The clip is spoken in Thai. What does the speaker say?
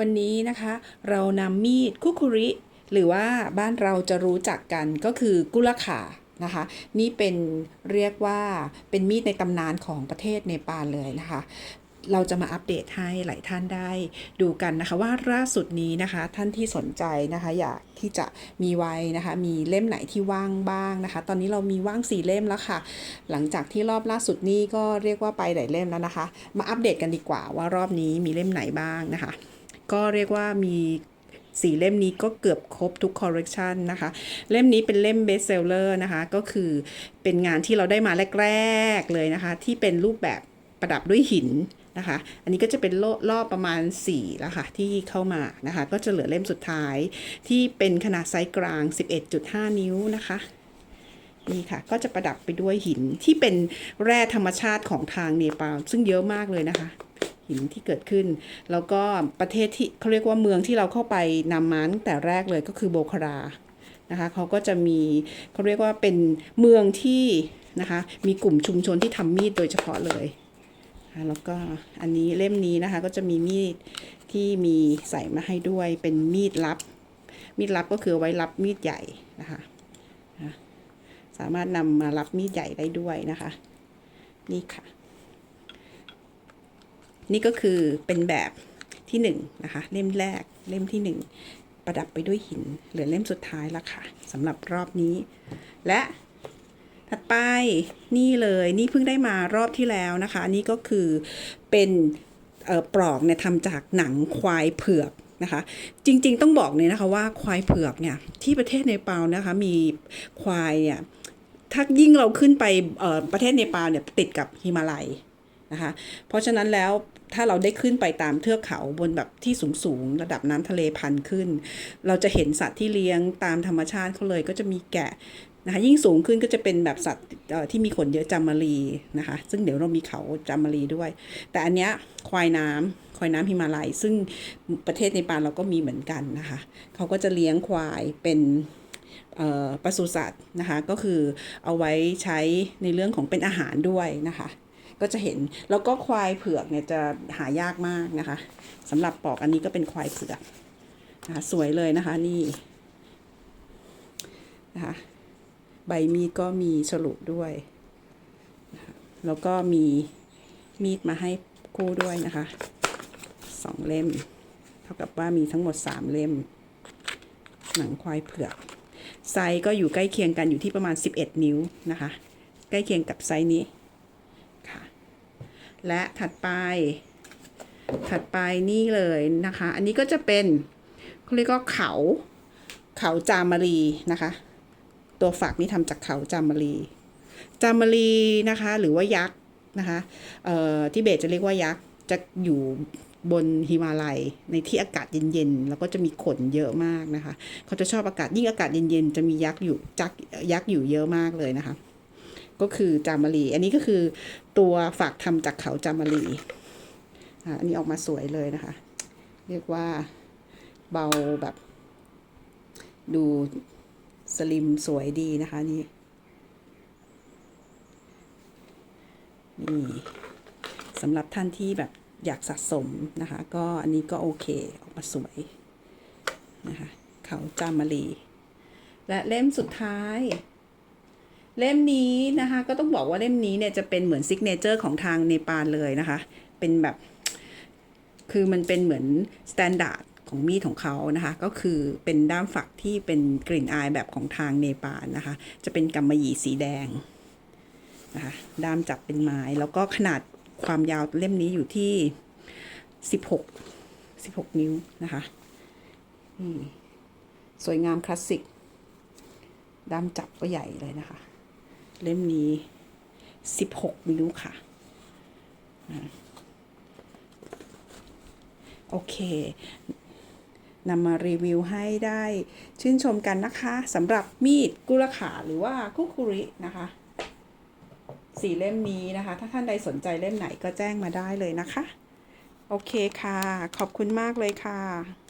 วันนี้นะคะ เรานำมีดคุคุริ หรือว่าบ้านเราจะรู้จักกันก็คือกุลขานะคะ นี่เป็นเรียกว่าเป็นมีดในตำนานของประเทศเนปาลเลยนะคะ เราจะมาอัปเดตให้หลายท่านได้ดูกันนะคะว่าล่าสุดนี้นะคะท่านที่สนใจนะคะอยากที่จะมีไว้นะคะ มีเล่มไหนที่ว่างบ้างนะคะ ตอนนี้เรามีว่างสี่เล่มแล้วค่ะ หลังจากที่รอบล่าสุดนี้ก็เรียกว่าไปหลายเล่มแล้วนะคะ มาอัปเดตกันดีกว่าว่ารอบนี้มีเล่มไหนบ้างนะคะ ก็เรียกว่ามีสีเล่มนี้ก็เกือบครบทุกคอลเลกชันนะคะ เล่มนี้เป็นเล่มเบสเซลเลอร์นะคะ ก็คือเป็นงานที่เราได้มาแรก ๆ เลยนะคะ ที่เป็นรูปแบบประดับด้วยหินนะคะ อันนี้ก็จะเป็นโลรอบประมาณ4แล้วค่ะที่เข้ามานะคะ ก็จะเหลือเล่มสุดท้ายที่เป็นขนาดไซส์กลาง 11.5 นิ้วนะคะนี่ค่ะก็จะประดับไปด้วยหินที่เป็นแร่ธรรมชาติของทางเนปาลซึ่งเยอะมากเลยนะคะ หินที่เกิดขึ้น แล้วก็ประเทศที่เขาเรียกว่าเมืองที่เราเข้าไปนำมาตั้งแต่แรกเลยก็คือโบคารานะคะเขาก็จะมีเขาเรียกว่าเป็นเมืองที่นะคะมีกลุ่มชุมชนที่ทำมีดโดยเฉพาะเลยแล้วก็อันนี้เล่มนี้นะคะก็จะมีมีดที่มีใส่มาให้ด้วยเป็นมีดลับ มีดลับก็คือไว้รับมีดใหญ่นะคะนะสามารถนำมารับมีดใหญ่ได้ด้วยนะคะ นี่ค่ะ นี่ก็คือเป็นแบบที่หนึ่งนะคะ เล่มแรกเล่มที่หนึ่งประดับไปด้วยหิน เหลือเล่มสุดท้ายละค่ะสำหรับรอบนี้ และถัดไปนี่เลยนี่เพิ่งได้มารอบที่แล้วนะคะนนี้ก็คือเป็นปลอกเนี่ยทำจากหนังควายเผือกนะคะ จริงๆต้องบอกเลยนะคะว่าควายเผือกเนี่ยที่ประเทศเนปาลนะคะมีควายเนี่ยถ้ายิ่งเราขึ้นไปประเทศเนปาลเนี่ยติดกับฮิมาลัย นะคะเพราะฉะนั้นแล้วถ้าเราได้ขึ้นไปตามเทือกเขาบนแบบที่สูงสูงๆระดับน้ำทะเลพันขึ้น เราจะเห็นสัตว์ที่เลี้ยงตามธรรมชาติเขาเลยก็จะมีแกะนะคะยิ่งสูงขึ้นก็จะเป็นแบบสัตว์ที่มีขนเยอะจามารีนะคะซึ่งเดี๋ยวเรามีเขาจามารีด้วย แต่อันเนี้ยควายน้ำควายน้ำฮิมาลัย ซึ่งประเทศในปานเราก็มีเหมือนกันนะคะเขาก็จะเลี้ยงควายเป็นปศุสัตว์นะคะก็คือเอาไว้ใช้ในเรื่องของเป็นอาหารด้วยนะคะ ก็จะเห็นแล้วก็ควายเผือกเนี่ยจะหายากมากนะคะสำหรับปอกอันนี้ก็เป็นควายเผือกนะคะสวยเลยนะคะนี่นะคะใบมีดก็มีฉลุด้วย แล้วก็มีมีดมาให้คู่ด้วยนะคะสองเล่ม เท่ากับว่ามีทั้งหมดสามเล่ม หนังควายเผือก ไซส์ก็อยู่ใกล้เคียงกันอยู่ที่ประมาณ 11 นิ้วนะคะ ใกล้เคียงกับไซส์นี้ และถัดไป ถัดไปนี่เลยนะคะ อันนี้ก็จะเป็นเขาเรียกว่าเขา เขาจามารีนะคะ ตัวฝักนี่ทำจากเขาจามารี จามารีนะคะ หรือว่ายักษ์นะคะเอ่อที่เบสจะเรียกว่ายักษ์จะอยู่บนฮิมาลัยในที่อากาศเย็นๆ แล้วก็จะมีขนเยอะมากนะคะ เขาจะชอบอากาศยิ่งอากาศเย็นๆ จะมียักษ์อยู่จักยักษ์อยู่เยอะมากเลยนะคะ ก็คือจามารี อันนี้ก็คือตัวฝากทำจากเขาจามารีอันนี้ออกมาสวยเลยนะคะ เรียกว่าเบาแบบ ดูสลิมสวยดีนะคะนี่นี่สำหรับท่านที่แบบอยากสะสมนะคะ ก็อันนี้ก็โอเคออกมาสวยนะคะเขาจามารี และเล่มสุดท้าย เล่มนี้นะคะก็ต้องบอกว่าเล่มนี้เนี่ยจะเป็นเหมือนซิกเนเจอร์ของทางเนปาลเลยนะคะ เป็นแบบคือมันเป็นเหมือนสแตนดาร์ดของมีดของเขานะคะ ก็คือเป็นด้ามฝักที่เป็นกลิ่นอายแบบของทางเนปาลนะคะ จะเป็นกำมะหยี่สีแดงนะคะด้ามจับเป็นไม้ แล้วก็ขนาดความยาวเล่มนี้อยู่ที่ 16 16 นิ้วนะคะนี่สวยงามคลาสสิกด้ามจับก็ใหญ่เลยนะคะ เล่มนี้16นิ้วค่ะอ่าโอเคนำมารีวิวให้ได้ชื่นชมกันนะคะสำหรับมีดกุลขาหรือว่าคุคุรินะคะสี่เล่มนี้นะคะ ถ้าท่านใดสนใจเล่มไหนก็แจ้งมาได้เลยนะคะ โอเคค่ะ ขอบคุณมากเลยค่ะ